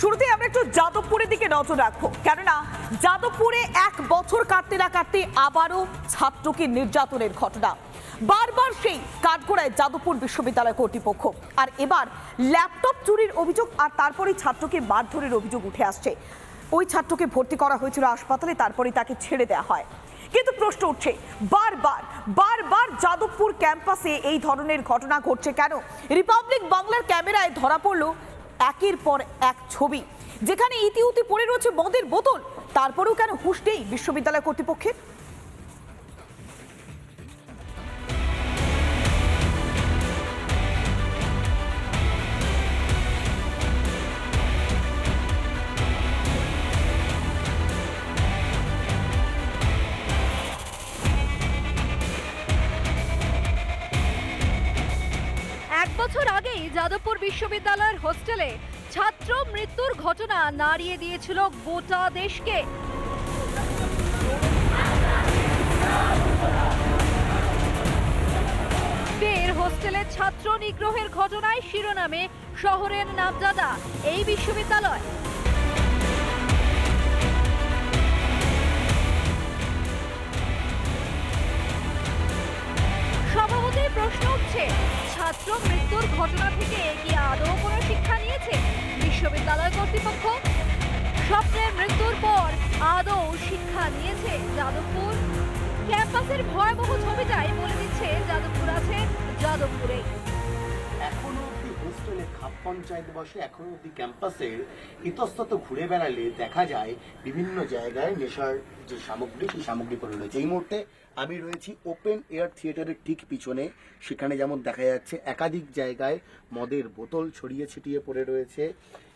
শুরুতে আমরা একটু যাদবপুরের দিকে নজর রাখব। কেননা যাদবপুরে এক বছর কাটতে না কাটতে আবারও ছাত্রকে নির্যাতনের ঘটনা। বারবার সেই কাঠগোড়ায় যাদবপুর বিশ্ববিদ্যালয় কর্তৃপক্ষ। আর এবার ল্যাপটপ চুরির অভিযোগ আর তারপরে ছাত্রকে মারধরের অভিযোগ উঠে আসছে। ওই ছাত্রকে ভর্তি করা হয়েছিল হাসপাতালে তারপরে তাকে ছেড়ে দেওয়া হয়। কিন্তু প্রশ্ন উঠছে, বারবার বারবার যাদবপুর ক্যাম্পাসে এই ধরনের ঘটনা ঘটছে কেন? রিপাবলিক বাংলার ক্যামেরায় ধরা পড়ল একের পর এক ছবি। যেখানে ইতিউতি পড়ে রয়েছে মদের বোতল, তারপরেও কেন হুশ নেই বিশ্ববিদ্যালয় কর্তৃপক্ষের? যাদবপুর বিশ্ববিদ্যালয়ের হোস্টেলে ছাত্র মৃত্যুর ঘটনা নাড়িয়ে দিয়েছিল গোটা দেশকে। ফের হোস্টেলে ছাত্র নিগ্রহের ঘটনায় শিরোনামে শহরের নামজাদা এই বিশ্ববিদ্যালয়। স্বভাবতই প্রশ্ন উঠছে ছাত্র মৃত্যুর ঘটনা থেকে কি আদৌ কোনো শিক্ষা নিয়েছে? বিশ্ববিদ্যালয় কর্তৃপক্ষ? স্বপ্নের মৃত্যুর পর আদৌ শিক্ষা নিয়েছে যাদবপুর? ক্যাম্পাসের ভয়াবহ ছবিটাই বলে দিচ্ছে যাদবপুর আছে যাদবপুরে। এখনও অব্দি হোস্টেলে খাপ পঞ্চায়েত বসে, এখনও অব্দি ক্যাম্পাসের ইতস্তত ঘুরে বেড়ালে দেখা যায় বিভিন্ন জায়গায় নেশার যে সামগ্রী, সেই সামগ্রী পড়ে রয়েছে। এই মুহূর্তে আমি রয়েছি ওপেন এয়ার থিয়েটারের ঠিক পিছনে। সেখানে যেমন দেখা যাচ্ছে, একাধিক জায়গায় মদের বোতল ছড়িয়ে ছিটিয়ে পড়ে রয়েছে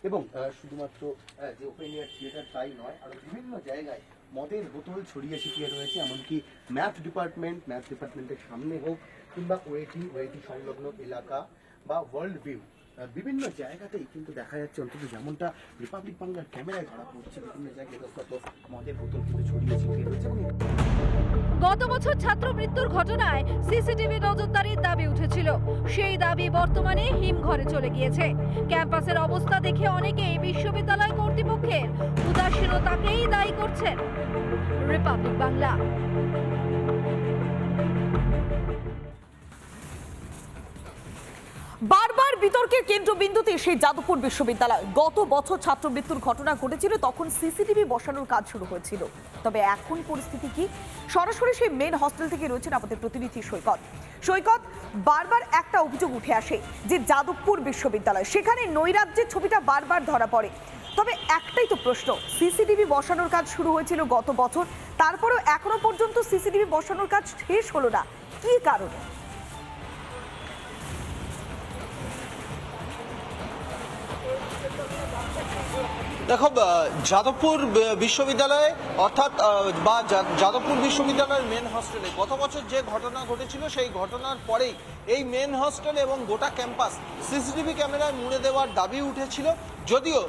এবং শুধুমাত্র যে ওপেন এয়ার থিয়েটার তাই নয় আরও বিভিন্ন জায়গায় মদের বোতল ছড়িয়ে ছিটিয়ে রয়েছে, এমনকি ম্যাথ ডিপার্টমেন্ট, ম্যাথ ডিপার্টমেন্টের সামনে হোক কিংবা ওয়েটি ওয়েটি সংলগ্ন এলাকা বা ওয়ার্ল্ড ভিউ বিভিন্ন জায়গাতেই কিন্তু দেখা যাচ্ছে অন্তত যেমনটা রিপাবলিক বাংলার ক্যামেরায় ধরা পড়ছে, বিভিন্ন জায়গায় মদের বোতল কিন্তু ছড়িয়ে ছিটিয়ে গত বছর ছাত্র মৃত্যুর ঘটনায় সিসিটিভি নজরদারির দাবি উঠেছিল। সেই দাবি বর্তমানে হিমঘরে চলে গিয়েছে। ক্যাম্পাসের অবস্থা দেখে অনেকেই বিশ্ববিদ্যালয় কর্তৃপক্ষের উদাসীনতাকেই দায়ী করছেন। রিপাবলিক বাংলা। বিতর্কের কেন্দ্রবিন্দুতে সেই যাদবপুর বিশ্ববিদ্যালয়। গত বছর ছাত্র মৃত্যুর ঘটনা ঘটেছিল, তখন সিসিটিভি বসানোর কাজ শুরু হয়েছিল। তবে এখন পরিস্থিতি কি? সরাসরি সেই মেন হস্টেল থেকে রয়েছেন আমাদের প্রতিনিধি সৈকত। সৈকত, বারবার একটা অভিযোগ উঠে আসে যে যাদবপুর বিশ্ববিদ্যালয়, সেখানে নৈরাজ্যের ছবিটা বারবার ধরা পড়ে। তবে একটাই তো প্রশ্ন, সিসিটিভি বসানোর কাজ শুরু হয়েছিল গত বছর, তারপরেও এখনও পর্যন্ত সিসিটিভি বসানোর কাজ শেষ হলো না। কি কারণে? দেখো যাদবপুর বিশ্ববিদ্যালয়ে, অর্থাৎ বা যাদবপুর বিশ্ববিদ্যালয়ের মেন হস্টেলে গত বছর যে ঘটনা ঘটেছিল, সেই ঘটনার পরেই এই মেন হস্টেল এবং গোটা ক্যাম্পাস সিসিটিভি ক্যামেরায় মুড়ে দেওয়ার দাবি উঠেছিল। যদিও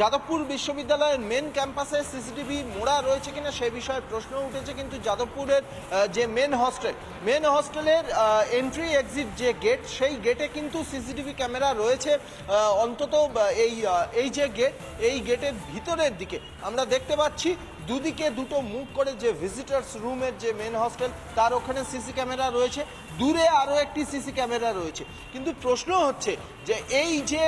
যাদবপুর বিশ্ববিদ্যালয়ের মেন ক্যাম্পাসে সিসিটিভি মোড়া রয়েছে কিনা সে বিষয়ে প্রশ্ন উঠেছে, কিন্তু যাদবপুরের যে মেন হস্টেল মেন হস্টেলের এন্ট্রি এক্সিট যে গেট সেই গেটে কিন্তু সিসিটিভি ক্যামেরা রয়েছে। অন্তত এই এই যে গেট এই গেটের ভিতরের দিকে আমরা দেখতে পাচ্ছি দুদিকে দুটো মুখ করে যে ভিজিটার্স রুমের যে মেন হস্টেল তার ওখানে সিসি ক্যামেরা রয়েছে। দূরে আরও একটি সিসি ক্যামেরা রয়েছে। কিন্তু প্রশ্ন হচ্ছে যে এই যে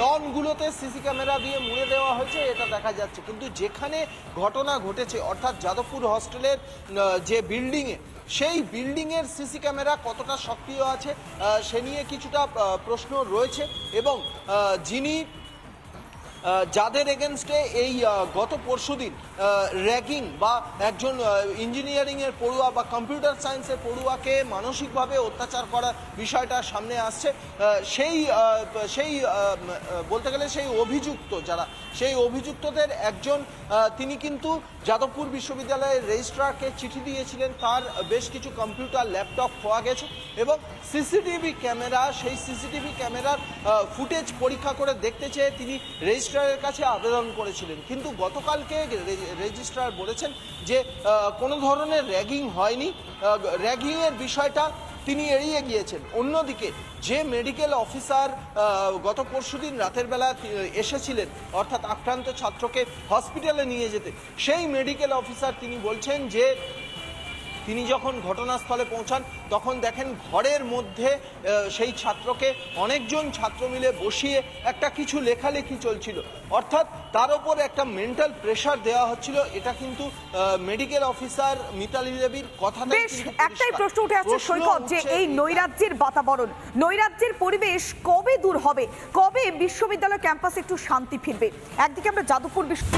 লনগুলোতে সিসি ক্যামেরা দিয়ে মুড়ে দেওয়া হয়েছে, এটা দেখা যাচ্ছে। কিন্তু যেখানে ঘটনা ঘটেছে, অর্থাৎ যাদবপুর হস্টেলের যে বিল্ডিংয়ে সেই বিল্ডিংয়ের সিসি ক্যামেরা কতটা সক্রিয় আছে সে নিয়ে কিছুটা প্রশ্ন রয়েছে। এবং যিনি যাদের এগেনস্টে এই গত পরশুদিন র্যাগিং বা একজন ইঞ্জিনিয়ারিংয়ের পড়ুয়া বা কম্পিউটার সায়েন্সের পড়ুয়াকে মানসিকভাবে অত্যাচার করার বিষয়টা সামনে আসছে সেই সেই বলতে গেলে সেই অভিযুক্ত যারা, সেই অভিযুক্তদের একজন তিনি কিন্তু যাদবপুর বিশ্ববিদ্যালয়ের রেজিস্ট্রারকে চিঠি দিয়েছিলেন, তার বেশ কিছু কম্পিউটার ল্যাপটপ খোয়া গেছে এবং সিসিটিভি ক্যামেরা সেই সিসিটিভি ক্যামেরার ফুটেজ পরীক্ষা করে দেখতে চেয়ে তিনি রেজিস্ট্রারের কাছে আবেদন করেছিলেন। কিন্তু গতকালকে রেজিস্ট্রার বলেছেন যে কোনো ধরনের র্যাগিং হয়নি। র্যাগিংয়ের বিষয়টা তিনি এড়িয়ে গিয়েছেন। অন্যদিকে যে মেডিকেল অফিসার গত পরশুদিন রাতের বেলা এসেছিলেন, অর্থাৎ আক্রান্ত ছাত্রকে হসপিটালে নিয়ে যেতে, সেই মেডিকেল অফিসার তিনি বলছেন যে তিনি যখন ঘটনাস্থলে পৌঁছান তখন দেখেন ঘরের মধ্যে সেই ছাত্রকে অনেকজন ছাত্র মিলে বসিয়ে একটা কিছু লেখালেখি চলছিল। অর্থাৎ তার উপর একটা মেন্টাল প্রেশার দেওয়া হচ্ছিল। এটা কিন্তু মেডিকেল অফিসার মিতালি দেবীর কথা বেশ একটাই প্রশ্ন উঠে আসছে সৈকত যে এই নৈরাজ্যের বাতাবরণ নৈরাজ্যের পরিবেশ কবে দূর হবে? কবে বিশ্ববিদ্যালয় ক্যাম্পাসে একটু শান্তি ফিরবে? একদিকে আমরা যাদবপুর বিশ্ব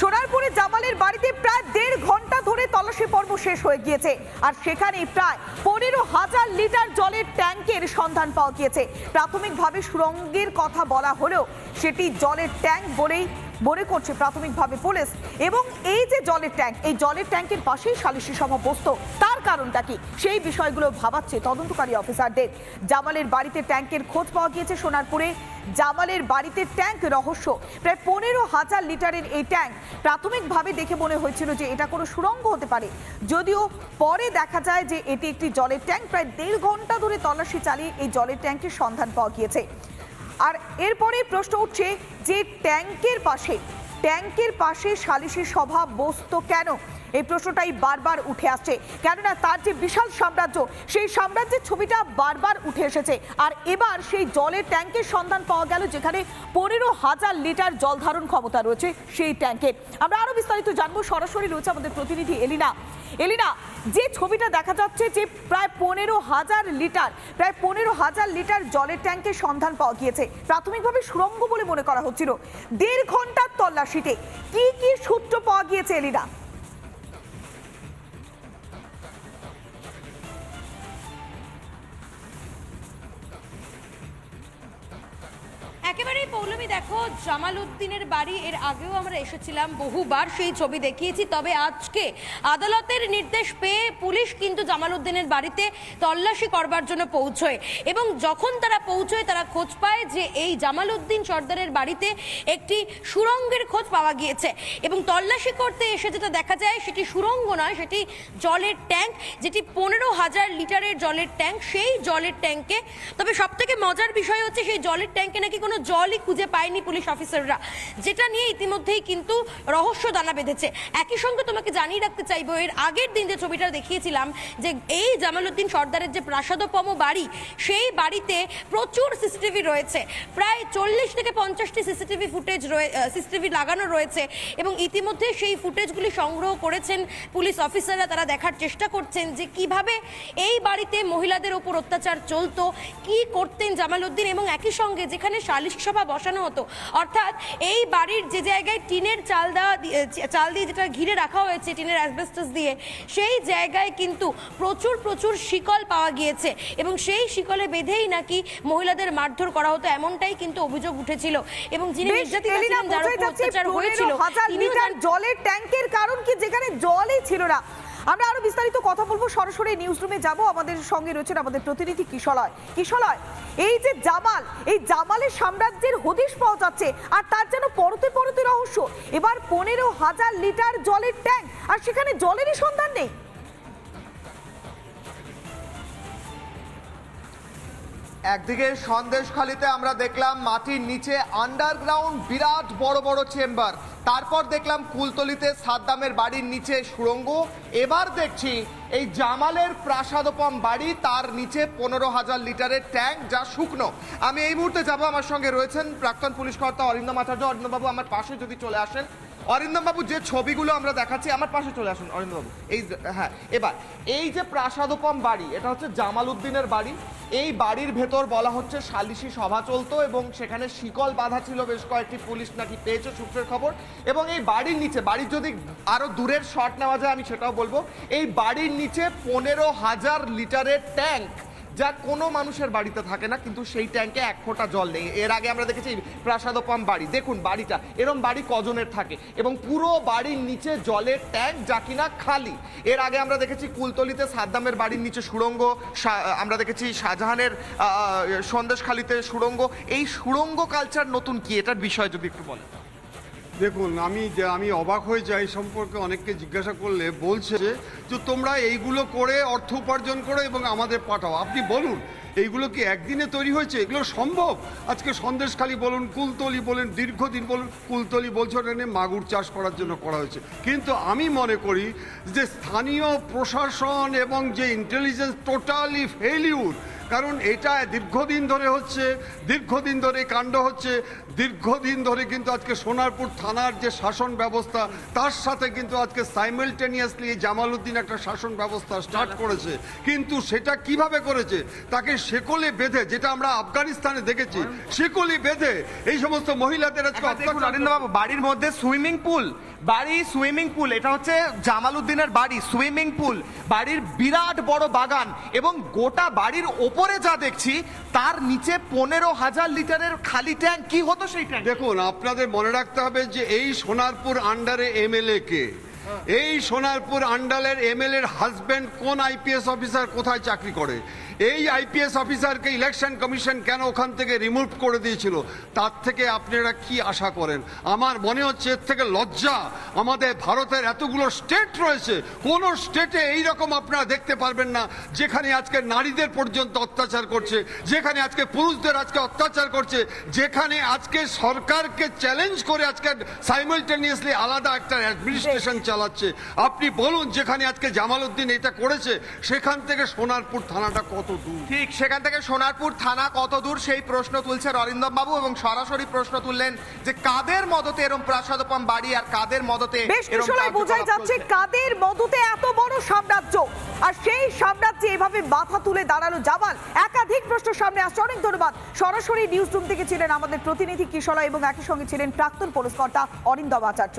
সোনারপুরে জামালের বাড়িতে প্রায় দেড় ঘণ্টা ধরে তল্লাশি পর্ব শেষ হয়ে গিয়েছে। আর সেখানে প্রায় পনেরো হাজার লিটার জলের ট্যাঙ্কের সন্ধান পাওয়া গিয়েছে। প্রাথমিকভাবে সুরঙ্গের কথা বলা হলেও সেটি জলের ট্যাঙ্ক বলেই মনে করছে প্রাথমিকভাবে পুলিশ। এবং এই যে জলের ট্যাঙ্ক, এই জলের ট্যাঙ্কের পাশেই সালিশি সভা বসত। তার কারণটা কি? সেই বিষয়গুলো ভাবাচ্ছে তদন্তকারী অফিসারদের। জামালের বাড়িতে ট্যাঙ্কের খোঁজ পাওয়া গিয়েছে সোনারপুরে। জামালের বাড়িতে ট্যাঙ্ক রহস্য। প্রায় পনেরো হাজার লিটারের এই ট্যাঙ্ক প্রাথমিকভাবে দেখে মনে হয়েছিল যে এটা কোনো সুড়ঙ্গ হতে পারে। যদিও পরে দেখা যায় যে এটি একটি জলের ট্যাঙ্ক। প্রায় দেড় ঘণ্টা ধরে তল্লাশি চালিয়ে এই জলের ট্যাঙ্কের সন্ধান পাওয়া গিয়েছে। আর এরপরে প্রশ্ন উঠছে যে ট্যাঙ্কের পাশে ট্যাঙ্কের পাশে সালিশি সভা বসত কেন? এই প্রশ্নটাই বারবার উঠে আসছে। কেননা তার যে বিশাল সাম্রাজ্য, সেই সাম্রাজ্যের ছবিটা বারবার উঠে এসেছে। আর এবার সেই জলের ট্যাঙ্কের সন্ধান পাওয়া গেল, যেখানে পনেরো হাজার লিটার জল ধারণ ক্ষমতা রয়েছে সেই ট্যাঙ্কের। আমরা আরও বিস্তারিত জানব। সরাসরি রয়েছে আমাদের প্রতিনিধি এলিনা। এলিনা, যে ছবিটা দেখা যাচ্ছে যে প্রায় পনেরো হাজার লিটার, প্রায় পনেরো হাজার লিটার জলের ট্যাঙ্কের সন্ধান পাওয়া গিয়েছে। প্রাথমিকভাবে সুরঙ্গ বলে মনে করা হচ্ছিল। দেড় ঘণ্টার তল্লাশিতে কি কি সূত্র পাওয়া গিয়েছে, এলিনা? একেবারেই পৌলমি, দেখো জামাল উদ্দিনের বাড়ি, এর আগেও আমরা এসেছিলাম বহুবার, সেই ছবি দেখিয়েছি। তবে আজকে আদালতের নির্দেশ পেয়ে পুলিশ কিন্তু জামাল উদ্দিনের বাড়িতে তল্লাশি করবার জন্য পৌঁছয়। এবং যখন তারা পৌঁছয়, তারা খোঁজ পায় যে এই জামাল উদ্দিন সর্দারের বাড়িতে একটি সুরঙ্গের খোঁজ পাওয়া গিয়েছে। এবং তল্লাশি করতে এসে যেটা দেখা যায়, সেটি সুরঙ্গ নয়, সেটি জলের ট্যাঙ্ক, যেটি পনেরো হাজার লিটারের জলের ট্যাঙ্ক, সেই জলের ট্যাঙ্কে। তবে সব থেকে মজার বিষয় হচ্ছে, সেই জলের ট্যাঙ্কে নাকি কোনো জলই খুঁজে পায়নি পুলিশ অফিসাররা। যেটা নিয়ে ইতিমধ্যেই কিন্তু রহস্য দানা বেঁধেছে। একই সঙ্গে তোমাকে জানিয়ে রাখতে চাইব, এর আগের দিন যে ছবিটা দেখিয়েছিলাম, যে এই জামালউদ্দিন সর্দারের যে প্রাসাদপম বাড়ি, সেই বাড়িতে প্রচুর সিসিটিভি রয়েছে। প্রায় চল্লিশ থেকে পঞ্চাশটি সিসিটিভি ফুটেজ সিসিটিভি লাগানো রয়েছে এবং ইতিমধ্যে সেই ফুটেজগুলি সংগ্রহ করেছেন পুলিশ অফিসাররা। তারা দেখার চেষ্টা করছেন যে কীভাবে এই বাড়িতে মহিলাদের ওপর অত্যাচার চলতো, কি করতেন জামালউদ্দিন এবং একই সঙ্গে যেখানে সালিশ সভা বসানো হতো। অর্থাৎ এই বাড়ির যে জায়গায় টিনের চাল দেওয়া চাল দিয়ে যেটা ঘিরে রাখা হয়েছে টিনের অ্যাসবেস্টাস দিয়ে সেই জায়গায় কিন্তু প্রচুর প্রচুর শিকল পাওয়া গিয়েছে এবং সেই শিকলে বেঁধেই নাকি মহিলাদের মারধর করা হতো এমনটাই কিন্তু অভিযোগ উঠেছিল। এবং যিনি নির্যাতিতা হয়েছিল জলের ট্যাঙ্কের কারণ কি? যেখানে জলই ছিল না। আমরা আরও বিস্তারিত কথা বলব। সরাসরি নিউজ রুমে যাব। আমাদের সঙ্গে রয়েছেন আমাদের প্রতিনিধি কিশলয়। কিশলয়, এই যে জামাল, এই জামালের সাম্রাজ্যের হদিশ পাওয়া যাচ্ছে আর তার যেন পরতে পরতে রহস্য। এবার পনেরো হাজার লিটার জলের ট্যাঙ্ক আর সেখানে জলেরই সন্ধান নেই। একদিকে সন্দেশখালিতে আমরা দেখলাম মাটির নিচে আন্ডারগ্রাউন্ড বিরাট বড় বড় চেম্বার তারপর দেখলাম কুলতলিতে সাদ্দামের বাড়ির নিচে সুড়ঙ্গ। এবার দেখছি এই জামালের প্রাসাদোপম বাড়ি, তার নিচে পনেরো হাজার লিটারের ট্যাঙ্ক যা শুকনো। আমি এই মুহূর্তে যাব আমার সঙ্গে রয়েছেন প্রাক্তন পুলিশ কর্তা অরিন্দম আচার্য। অরিন্দমবাবু, আমার পাশে যদি চলে আসেন অরিন্দম বাবু, যে ছবিগুলো আমরা দেখাচ্ছি, আমার পাশে চলে আসুন, অরিন্দম বাবু। এই হ্যাঁ এবার, এই যে প্রাসাদোপম বাড়ি, এটা হচ্ছে জামাল উদ্দিনের বাড়ি। এই বাড়ির ভেতর বলা হচ্ছে সালিশি সভা চলতো এবং সেখানে শিকল বাঁধা ছিল বেশ কয়েকটি পুলিশ নাকি পেয়েছে সূত্রের খবর। এবং এই বাড়ির নিচে, বাড়ির যদি আরও দূরের শট নেওয়া যায়, আমি সেটাও বলব, এই বাড়ির নিচে পনেরো হাজার লিটারের ট্যাঙ্ক যা কোনো মানুষের বাড়িতে থাকে না, কিন্তু সেই ট্যাঙ্কে এক ফোঁটা জল নেই। এর আগে আমরা দেখেছি প্রাসাদোপম বাড়ি। দেখুন বাড়িটা, এরম বাড়ি কজনের থাকে? এবং পুরো বাড়ির নিচে জলের ট্যাঙ্ক যা কিনা খালি। এর আগে আমরা দেখেছি কুলতলিতে সাদ্দামের বাড়ির নিচে সুড়ঙ্গ আমরা দেখেছি শাহজাহানের সন্দেশখালিতে সুড়ঙ্গ। এই সুড়ঙ্গ কালচার নতুন কি? এটার বিষয় যদি একটু বলেন। দেখুন, আমি যে আমি অবাক হয়ে যাই সম্পর্কে অনেককে জিজ্ঞাসা করলে, বলছে যে তোমরা এইগুলো করে অর্থ উপার্জন করো এবং আমাদের পাঠাও। আপনি বলুন, এইগুলো কি একদিনে তৈরি হয়েছে? এগুলো সম্ভব? আজকে সন্দেশখালি বলুন, কুলতলি বলুন, দীর্ঘদিন বলুন, কুলতলি বলছে ওটা নিয়ে মাগুর চাষ করার জন্য করা হয়েছে। কিন্তু আমি মনে করি যে, স্থানীয় প্রশাসন এবং যে ইন্টেলিজেন্স টোটালি ফেলিউর কারণ এটা দীর্ঘদিন ধরে হচ্ছে দীর্ঘদিন ধরে কাণ্ড হচ্ছে দীর্ঘদিন ধরে কিন্তু আজকে সোনারপুর থানার যে শাসন ব্যবস্থা তার সাথে কিন্তু আজকে সাইমেলটেনিয়াসলি জামালউদ্দিন একটা শাসন ব্যবস্থা স্টার্ট করেছে। কিন্তু সেটা কীভাবে করেছে? তাকে শেকলে বেঁধে যেটা আমরা আফগানিস্তানে দেখেছি শেকলি বেঁধে এই সমস্ত মহিলাদের আজকে বাড়ির মধ্যে সুইমিং পুল বাড়ি সুইমিং পুল এটা হচ্ছে জামালউদ্দিনের বাড়ি সুইমিং পুল বাড়ির বিরাট বড় বাগান এবং গোটা বাড়ির ওপরে যা দেখছি তার নিচে পনেরো হাজার লিটারের খালি ট্যাঙ্ক। কি হতো সেই ট্যাঙ্ক? দেখুন আপনাদের মনে রাখতে হবে যে এই সোনারপুর আন্ডারে এমএলএ কে? এই সোনারপুর আন্ডালের এমএলএর হাজবেন্ড কোন আইপিএস অফিসার কোথায় চাকরি করে? এই আইপিএস অফিসারকে ইলেকশন কমিশন কেন ওখান থেকে রিমুভ করে দিয়েছিল? তার থেকে আপনারা কি আশা করেন? আমার মনে হচ্ছে এর থেকে লজ্জা আমাদের ভারতের এতগুলো স্টেট রয়েছে। কোন স্টেটে এই রকম আপনারা দেখতে পারবেন না, যেখানে আজকে নারীদের পর্যন্ত অত্যাচার করছে, যেখানে আজকে পুরুষদের আজকে অত্যাচার করছে, যেখানে আজকে সরকারকে চ্যালেঞ্জ করে আজকে সাইমালটেনিয়াসলি আলাদা একটা অ্যাডমিনিস্ট্রেশন চালাচ্ছে। আপনি বলুন, যেখানে আজকে জামাল উদ্দিন এটা করেছে, সেখান থেকে সোনারপুর থানাটা কত দূর? ঠিক সেখান থেকে সোনারপুর থানা কত দূর? সেই প্রশ্ন তুলছে অরিন্দম বাবু এবং সরাসরি প্রশ্ন তুললেন যে কাদের মদতে এরম প্রাসাদোপম বাড়ি আর কাদের মদতে বোঝাই যাচ্ছে কাদের মদতে এত বড় সাম্রাজ্য? আর সেই সাম্রাজ্যে এভাবে মাথা তুলে দাঁড়াল জামাল। একাধিক প্রশ্ন সামনে আসছে। অনেক ধন্যবাদ। সরাসরি নিউজ রুম থেকে ছিলেন আমাদের প্রতিনিধি কিশলা এবং একই সঙ্গে ছিলেন প্রাক্তন পুরস্কর্তা অরিন্দম আচার্য।